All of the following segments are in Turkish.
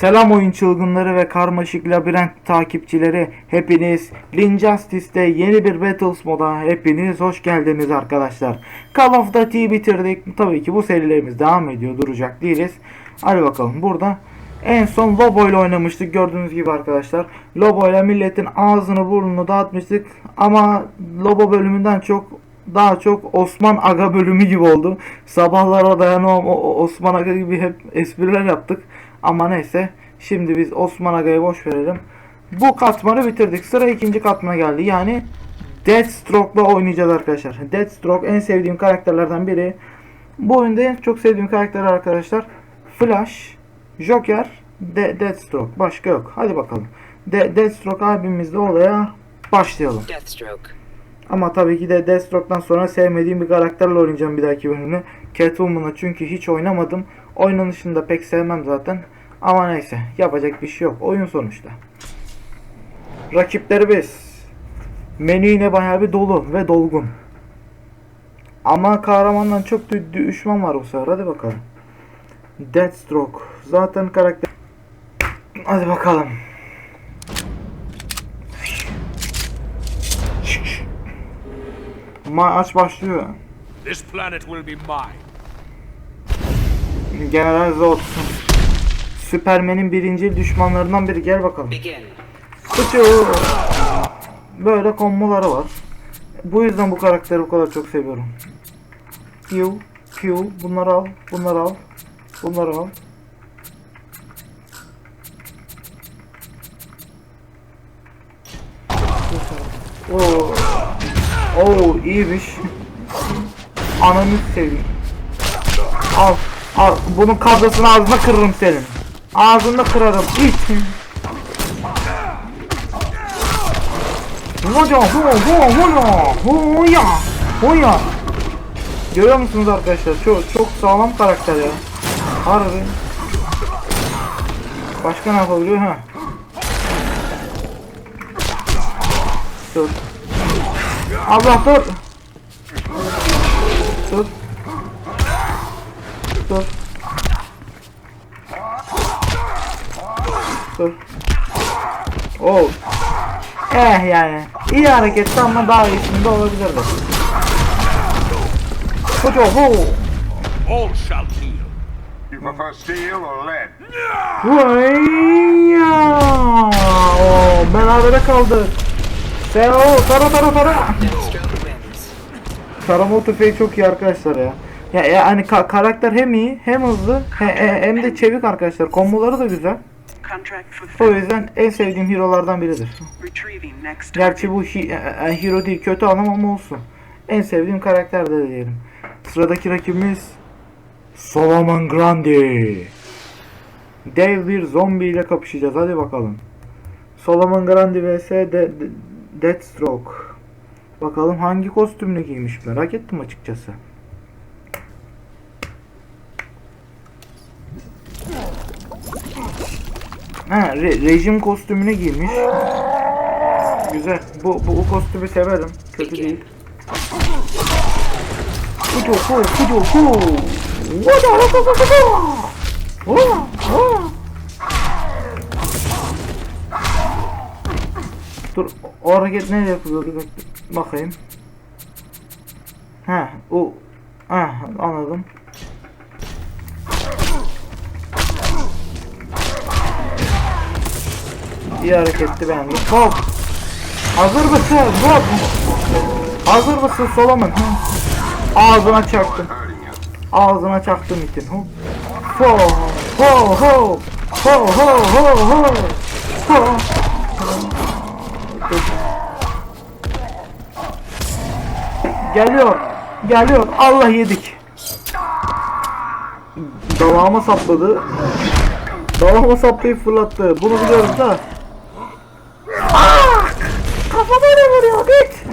Selam oyun çılgınları ve karmaşık labirent takipçileri. Hepiniz Linjustice'de yeni bir Battles moda hepiniz hoş geldiniz arkadaşlar. Call of Duty'yi bitirdik. Tabii ki bu serilerimiz devam ediyor. Duracak değiliz. Hadi bakalım burada en son Lobo ile oynamıştık gördüğünüz gibi arkadaşlar. Lobo ile milletin ağzını burnunu dağıtmıştık. Ama Lobo bölümünden çok daha çok Osman Aga bölümü gibi oldu. Sabahlara o- Osman Aga gibi hep espriler yaptık. Ama neyse şimdi biz Osman Aga'yı boş verelim. Bu katmanı bitirdik. Sıra ikinci katmana geldi. Yani Deathstroke'la oynayacağız arkadaşlar. Deathstroke en sevdiğim karakterlerden biri. Bu oyunda en çok sevdiğim karakter arkadaşlar Flash, Joker, De Deathstroke. Başka yok. Hadi bakalım. De Deathstroke abimizle olaya başlayalım. Deathstroke. Ama tabii ki de Deathstroke'dan sonra sevmediğim bir karakterle oynayacağım bir dahaki bölümde. Catwoman'ı çünkü hiç oynamadım. Oynanışını da pek sevmem zaten. Ama neyse yapacak bir şey yok. Oyun sonuçta. Rakipleri biz. Menü yine bayağı bir dolu ve dolgun. Ama kahramandan çok dü- düşman var bu sefer. Hadi bakalım. Deathstroke. Zaten karakter... Hadi bakalım. Maç başlıyor. This planet will be mine. General Zod. Süpermen'in birinci düşmanlarından biri. Gel bakalım. Sıçıyor. Böyle komboları var. Bu yüzden bu karakteri bu kadar çok seviyorum. Q, Q, bunları al, bunları al, bunları al. Oo, oo iyiymiş. Ananı seveyim. Al, al. Bunun kablosunu ağzına kırırım senin. Ağzını kırarım. İç. Hoca, ho, ho, hoya, hoya, hoya. Görüyor musunuz arkadaşlar? Çok çok sağlam karakter ya. Harbi. Başka ne yapabiliyor ha? Dur. Allah dur. Dur. Dur. Dur. Oh. Eh yani. iyi hareketti ama daha iyisinde olabilirdi. Koca ho. All shall kneel. You prefer steel or lead? Oo, berabere kaldık. Sen o tara tara tara. Tarama tüfeği çok iyi arkadaşlar ya. Ya yani ka- karakter hem iyi hem hızlı he- he- hem de çevik arkadaşlar. Komboları da güzel. O yüzden en sevdiğim hero'lardan biridir. Gerçi bu hi- e- hero değil kötü adam ama olsun. En sevdiğim karakter de diyelim. Sıradaki rakibimiz Solomon Grundy. Dev bir zombi ile kapışacağız. Hadi bakalım. Solomon Grundy vs De- De- Deathstroke. Bakalım hangi kostümle giymiş merak ettim açıkçası. Ha, re rejim kostümünü giymiş. Güzel. Bu, bu, bu kostümü severim. Kötü Peki. değil. Kudoku, kudoku. Dur, o hareket nerede yapılıyordu? Bakayım. Ha, o. Ah, anladım. İyi hareketti beğendim. Hop. Hazır mısın? Hop. Hazır mısın Solomon? Ağzına çaktım. Ağzına çaktım itin. Hop. Ho ho ho. Ho ho ho ho. Ho. Geliyor. Geliyor. Allah yedik. Dalağıma sapladı. Dalağıma saplayıp fırlattı. Bunu biliyoruz da. Kafama ne vuruyor git.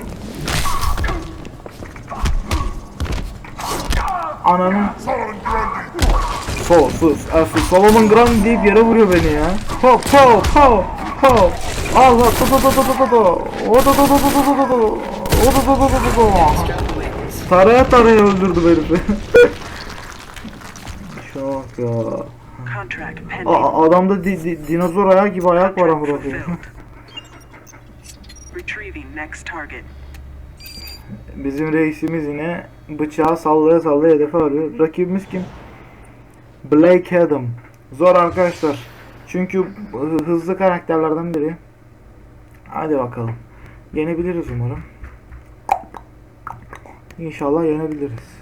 Ananı. Sol, sus, sus. Solomon Graham deyip yere vuruyor beni ya. Hop, hop, hop, hop. Allah, to, to, to, to, to, to, to. O, to, to, to, to, to, to, to. O. Taraya taraya öldürdü herifi. Şok ya. Adamda di, di, dinozor ayak gibi ayak var amına koyayım. Bizim reisimiz yine bıçağı sallaya sallaya hedefe arıyor. Rakibimiz kim? Blake Adam. Zor arkadaşlar. Çünkü hı- hızlı karakterlerden biri. Hadi bakalım. Yenebiliriz umarım. İnşallah yenebiliriz.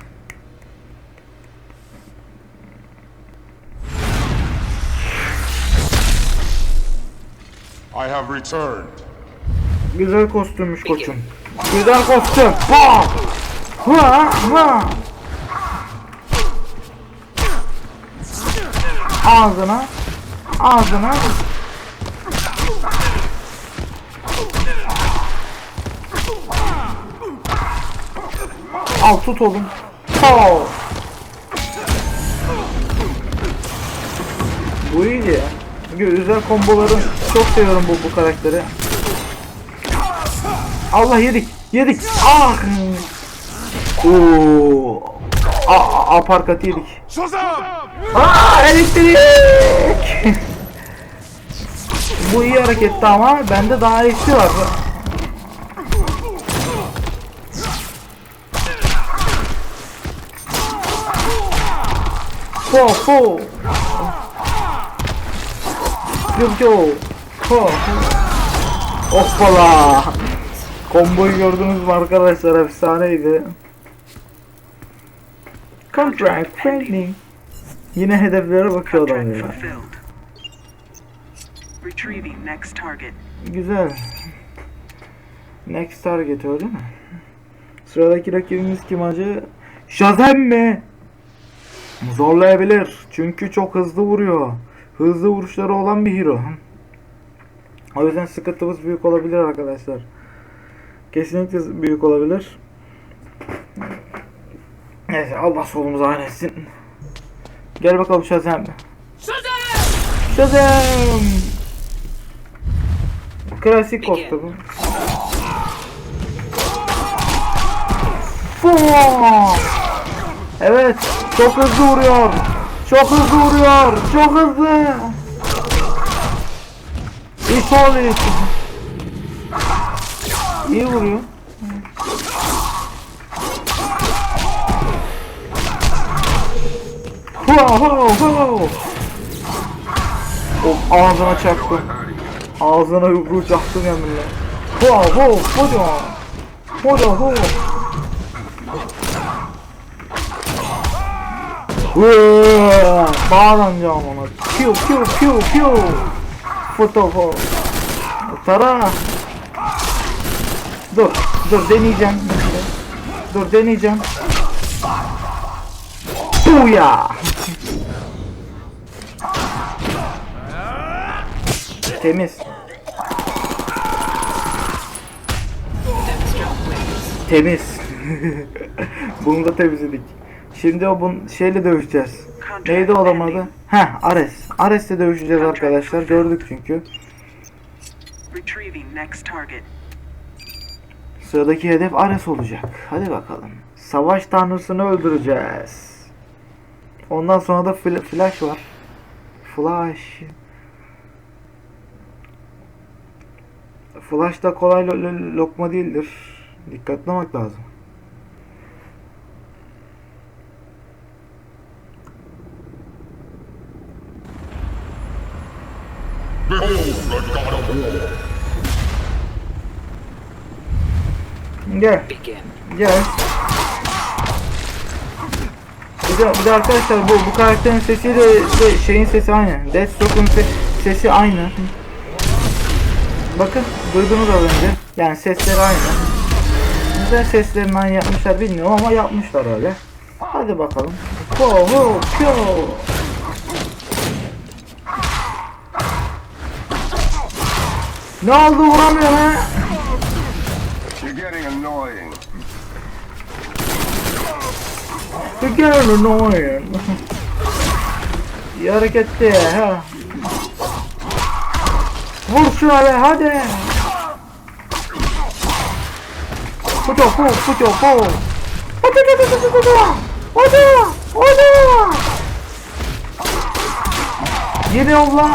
I have returned. Güzel kostümmüş koçum. Güzel kostüm. Ha! Ha! Ha! Ağzına. Ağzına. Al tut oğlum. Ha! Bu iyiydi ya. Güzel komboları çok seviyorum bu bu karakteri. Allah yedik. Yedik. Ah. Oo. A aparkat yedik. Aa elektrik. Bu iyi hareketti ama bende daha iyisi var. Ho ho. Yo yo. Ho. Hoppala. Komboyu gördünüz mü arkadaşlar efsaneydi. Contract pending. Yine hedeflere bakıyor adam ya. fulfilled. Retrieving next target. Güzel. Next target öyle mi? Sıradaki rakibimiz kim acı? Shazam mi? Zorlayabilir. Çünkü çok hızlı vuruyor. Hızlı vuruşları olan bir hero. O yüzden sıkıntımız büyük olabilir arkadaşlar. Kesinlikle büyük olabilir. Neyse Allah solumuzu ayretsin. Gel bakalım Shazam. Shazam! Klasik kostümü. Foo! Evet, çok hızlı vuruyor. Çok hızlı vuruyor. Çok hızlı. İsolit. İyi vuruyor. Ho ho ho. Of ağzına çaktım. Ağzına yumruğu çaktım yeminle. Ho ho hoca. Hoca ho. Bağlanacağım ona. Piu piu piu piu. Fotoğraf. Tara. Dur, dur deneyeceğim. Dur deneyeceğim. Buya. Temiz. Temiz. Bunu da temizledik. Şimdi o bun şeyle dövüşeceğiz. Neydi o adamın adı? Heh Ares. Ares'le dövüşeceğiz arkadaşlar. Gördük çünkü. Retrieving next target. Sıradaki hedef Ares olacak. Hadi bakalım. Savaş tanrısını öldüreceğiz. Ondan sonra da fl- Flash var. Flash. Flash da kolay lo- lo- lokma değildir. Dikkatli olmak lazım. Gel. Gel. Bir de, bir de arkadaşlar bu bu karakterin sesiyle de şeyin sesi aynı. Deathstroke'un se- sesi aynı. Bakın duydunuz az önce. Yani sesleri aynı. Neden seslerini aynı yapmışlar bilmiyorum ama yapmışlar öyle. Hadi bakalım. Ho ho pyo. Ne oldu vuramıyor ha? Getting annoying. İyi hareketli ha. Vur şöyle hadi. Puto pu puto pu. Hadi hadi hadi hadi hadi. Hadi. Yine yolla.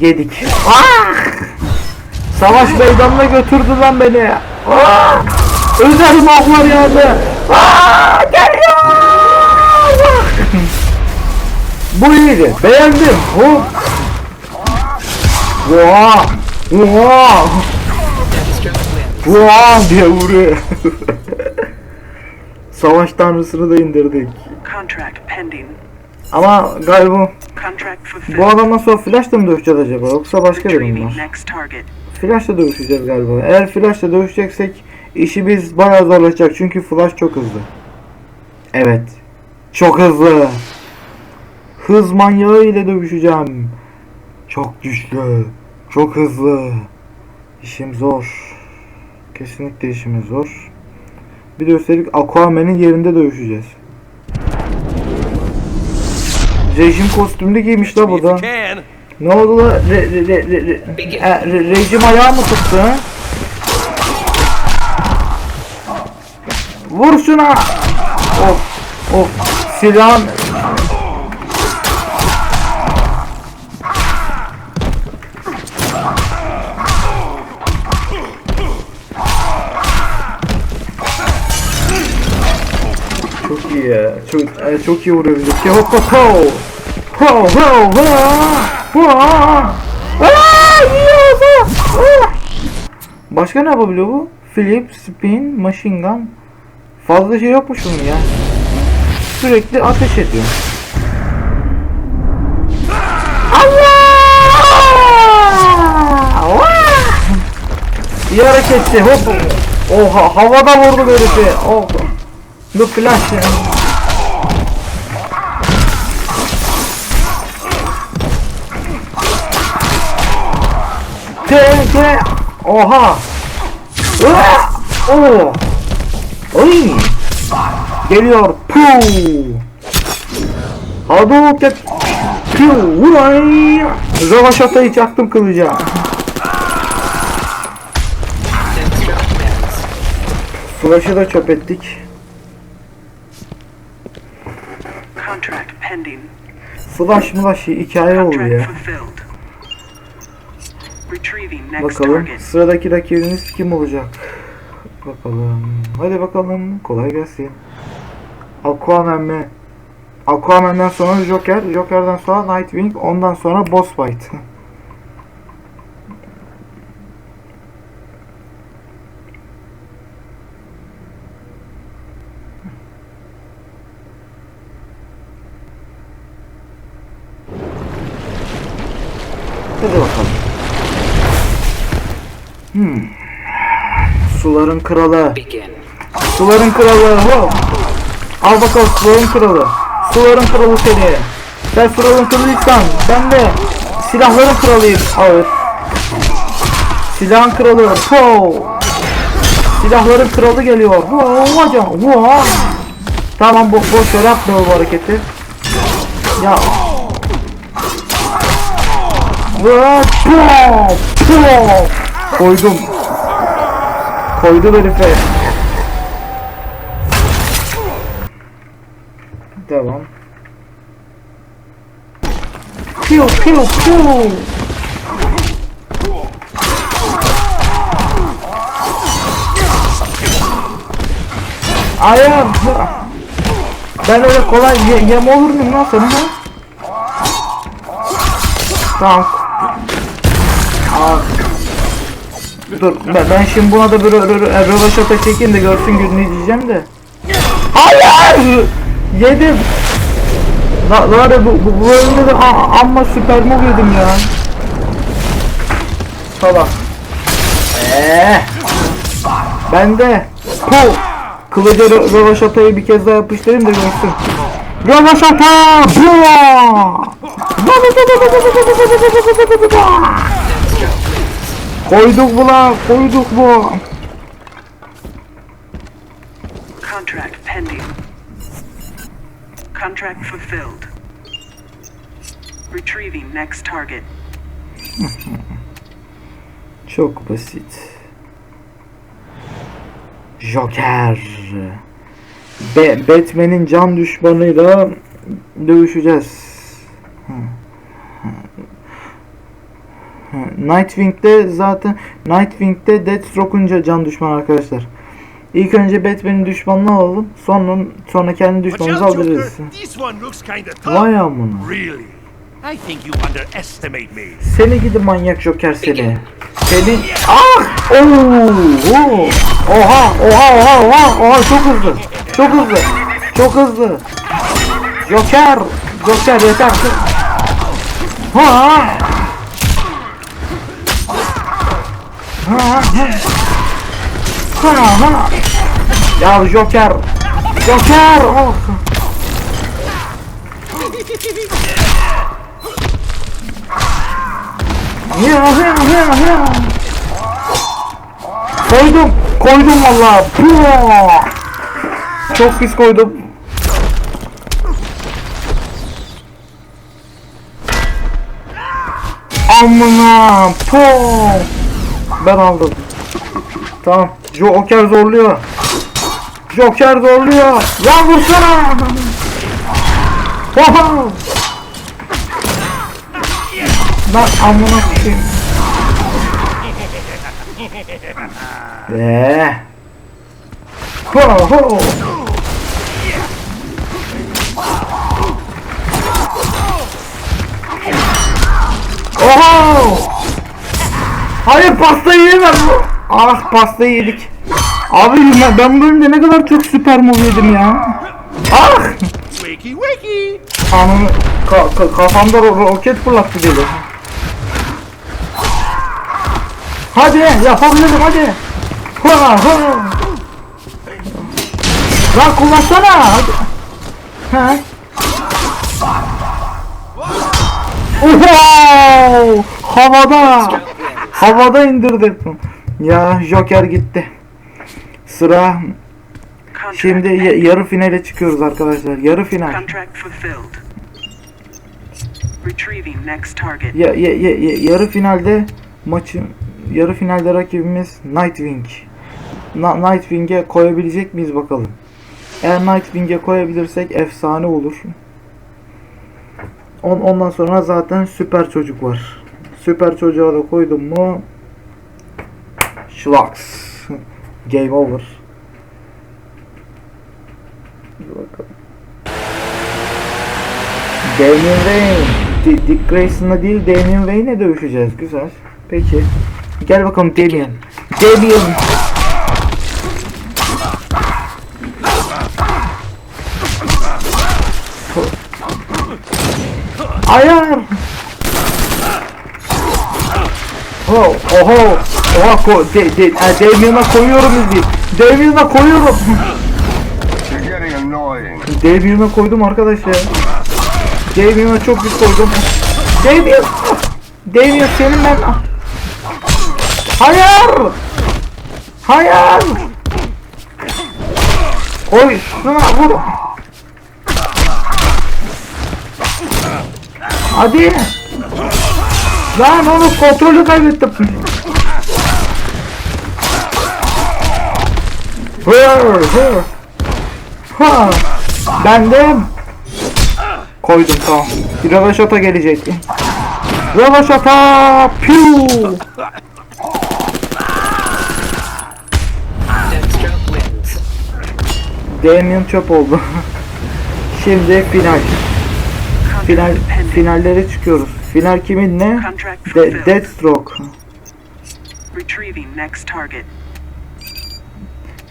Yedik. Ah! Savaş meydanına götürdü lan beni. Ah! Özel mahlar yağdı. Ah! Geliyor. Bu iyiydi. Beğendim. Hop. Deathstroke wins. Vaa diye vuruyor. Savaş tanrısını da indirdik. Ama galiba bu adamdan sonra flash'la mı dövüşeceğiz acaba yoksa başka biri mi var? Flash'la dövüşeceğiz galiba. Eğer flash'la dövüşeceksek işi biz bayağı zorlaşacak çünkü flash çok hızlı. Evet. Çok hızlı. Hız manyağı ile dövüşeceğim. Çok güçlü. Çok hızlı. İşim zor. Kesinlikle işimiz zor. Bir de üstelik Aquaman'in yerinde dövüşeceğiz. Rejim kostümlü giymiş la bu If you da. can. Ne oldu la? Re, re, re, re, re, re- rejim ayağı mı tuttu? Vur şuna! Of of silahın Çok iyi ya. Çok, e, çok iyi vuruyor bizi. Ho ho ho! Ho ho ho! Ho! Aa, bu! Aa! Başka ne yapabiliyor bu? Flip, spin, machine gun. Fazla şey yokmuş bunun ya. Sürekli ateş ediyor. Allah! İyi hareketti. Hop. Oha havada vurdu herifi. Oh. Bu flash ya. T T Oha. Oo. Oy. Geliyor. Puu. Hadouken. Puu. Vay. Ravaşatayı çaktım kılıca. Flash'ı da çöp ettik. Flash mlash hikaye oluyor Bakalım sıradaki rakibimiz kim olacak? Bakalım. Hadi bakalım. Kolay gelsin. Aquaman mi? Aquaman'dan sonra Joker, Joker'dan sonra Nightwing, ondan sonra Boss Fight. Hadi bakalım. Hmm. Suların kralı. Begin. Suların kralı. Hop. Al bakalım suların kralı. Suların kralı seni. Sen suların kralıysan ben de silahların kralıyım. Ağır. Silahın kralı. Po. Silahların kralı geliyor. Wow, hocam. Wow. Tamam bo boş ver yapma bu hareketi. Ya. Wow, po, po. Koydum. Koydu herife. Piu piu piu. Ayağım. Ben öyle kolay ye yem olur muyum lan ha? Tamam. Aa. Dur ben, ben şimdi buna da rö- rövaşata çekeyim de görsün gününü diyeceğim de. Hayır! Yedim. La, la de bu, bu, bu bölümde de a- amma süper move yedim ya. Salak. Eee. Ben de. Pu. Kılıca rövaşatayı bir kez daha yapıştırayım da görsün. Rövaşata! Bua! Koyduk bu la, koyduk bu. Contract pending. Contract fulfilled. Retrieving next target. Çok basit. Joker. Be Batman'in can düşmanıyla dövüşeceğiz. Nightwing'de zaten Nightwing'de Deathstroke'unca can düşman arkadaşlar. İlk önce Batman'in düşmanını alalım. Sonra sonra kendi düşmanımızı alırız. Vay amına. Seni gidi manyak Joker seni. Seni ah! Oo! Oha! Oha! Oha! Oha! Oha! Çok hızlı. Çok hızlı. Çok hızlı. Joker! Joker yeter. Ha! Ha! Ha! Ha! Ha! Ya Joker! Joker! Oh! Ya ya ya ya. Koydum. Koydum valla. Çok pis koydum. Amına. Puh! Ben aldım. Tamam. Joker zorluyor. Joker zorluyor. Ya vursana. Oha! Lan amına koyayım. Eee. Ho ho. Oho! Hayır pastayı yemem. Ah pastayı yedik. Abi ben, ben bu bölümde ne kadar çok süper move yedim ya. Ah! Ananı ka, ka- kafamda ro- roket fırlattı deli. Hadi yapabilirim hadi. Ha ha. Lan kullansana. Hadi. Ha. Oho! Havada. Havada indirdim. Ya Joker gitti. Sıra şimdi ya- yarı finale çıkıyoruz arkadaşlar. Yarı final. Ya, ya, ya, ya- yarı finalde maçın yarı finalde rakibimiz Nightwing. Na, Nightwing'e koyabilecek miyiz bakalım. Eğer Nightwing'e koyabilirsek efsane olur. On, ondan sonra zaten süper çocuk var. Süper çocuğa da koydum mu Şlaks. Game over. Damian Wayne. Di- Dick Grayson'la değil Damian Wayne'le dövüşeceğiz. Güzel. Peki. Gel bakalım Damian. Damian. Ayar. Oh, oho. Oha ko de, de, e, Damian'a koyuyorum izleyip. Damian'a koyuyorum. Damian'a koydum arkadaşlar. Damian'a çok büyük koydum. Damian! Damian senin ben... Hayır! Hayır! Oy şuna vur. Hadi. Lan onu kontrolü kaybettim. Hır hır. Ha. Ben de koydum tamam. Bir rövaşata gelecek. Rövaşata! Piu! Damien çöp oldu. Şimdi final. Final finallere çıkıyoruz. Final kiminle? Contract De. Deathstroke. Retrieving next target.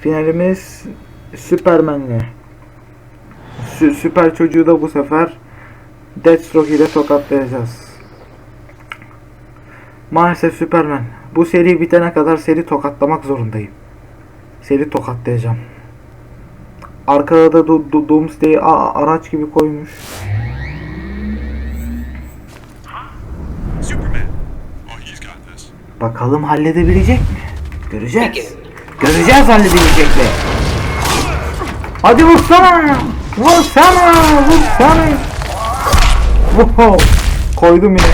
Finalimiz Superman'le. Sü- süper çocuğu da bu sefer Deathstroke ile tokatlayacağız. Maalesef Superman. Bu seri bitene kadar seri tokatlamak zorundayım. Seri tokatlayacağım. Arkada da Do- Do- Doomsday'i araç gibi koymuş. Superman. Oh, he's got this. Bakalım halledebilecek mi? Göreceğiz. Göreceğiz halledebilecek mi? Hadi vursana! Vursana! Vursana! Wow! Koydum yine.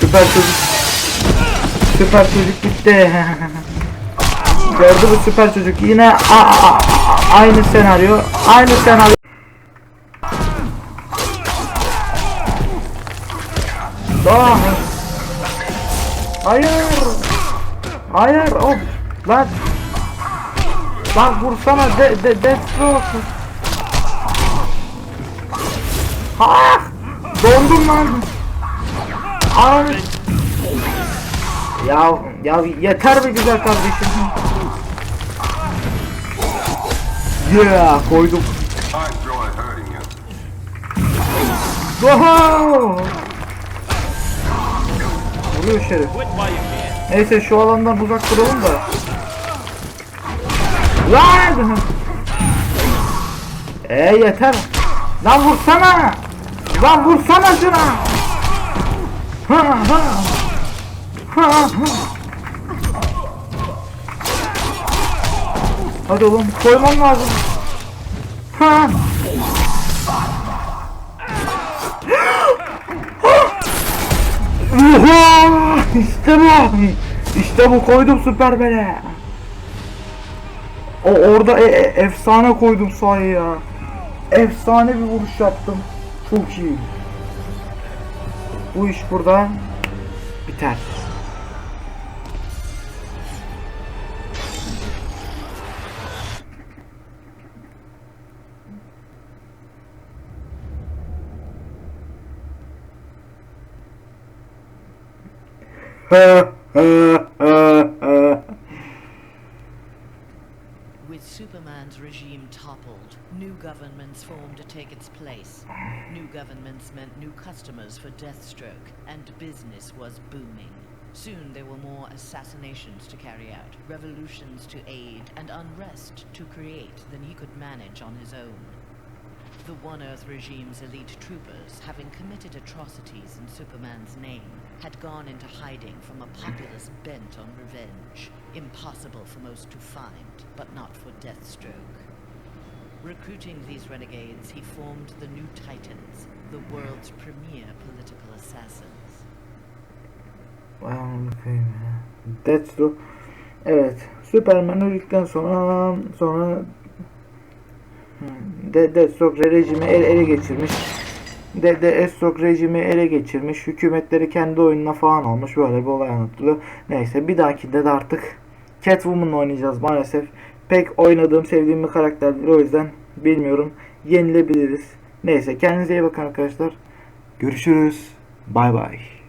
Süper çocuk. Süper çocuk gitti. Gördü bu süper çocuk. Yine aynı senaryo. Aynı senaryo. Daha. Hayır. Hayır. O lan. Lan vursana de de Deathstroke. Ha! Dondum lan. Ay. Ya ya yeter be güzel kardeşim. Yeah koydum. I Vuruyor şerif. Neyse şu alandan uzak duralım da. Lan! E yeter. Lan vursana. Lan vursana şuna. Ha ha. Ha ha. Hadi oğlum koymam lazım. Ha. Oha! İşte bu. İşte bu koydum süper bele. O orada e- e- efsane koydum sahaya. Efsane bir vuruş yaptım. Çok iyi. Bu iş burada biter. With Superman's regime toppled, new governments formed to take its place. New governments meant new customers for Deathstroke, and business was booming. Soon there were more assassinations to carry out, revolutions to aid, and unrest to create than he could manage on his own. The One Earth regime's elite troopers, having committed atrocities in Superman's name, had gone into hiding from a populace bent on revenge. Impossible for most to find, but not for Deathstroke. Recruiting these renegades, he formed the New Titans, the world's premier political assassins. Koyayım ya. Deathstroke. Evet. Superman öldükten sonra sonra Hmm, Deathstroke rejimi ele, ele geçirmiş. De Deathstroke rejimi ele geçirmiş. Hükümetleri kendi oyununa falan almış. Böyle bir olay anlatılıyor. Neyse bir dahakinde de artık Catwoman'la oynayacağız maalesef. Pek oynadığım, sevdiğim bir karakter değil. O yüzden bilmiyorum. Yenilebiliriz. Neyse kendinize iyi bakın arkadaşlar. Görüşürüz. Bay bay.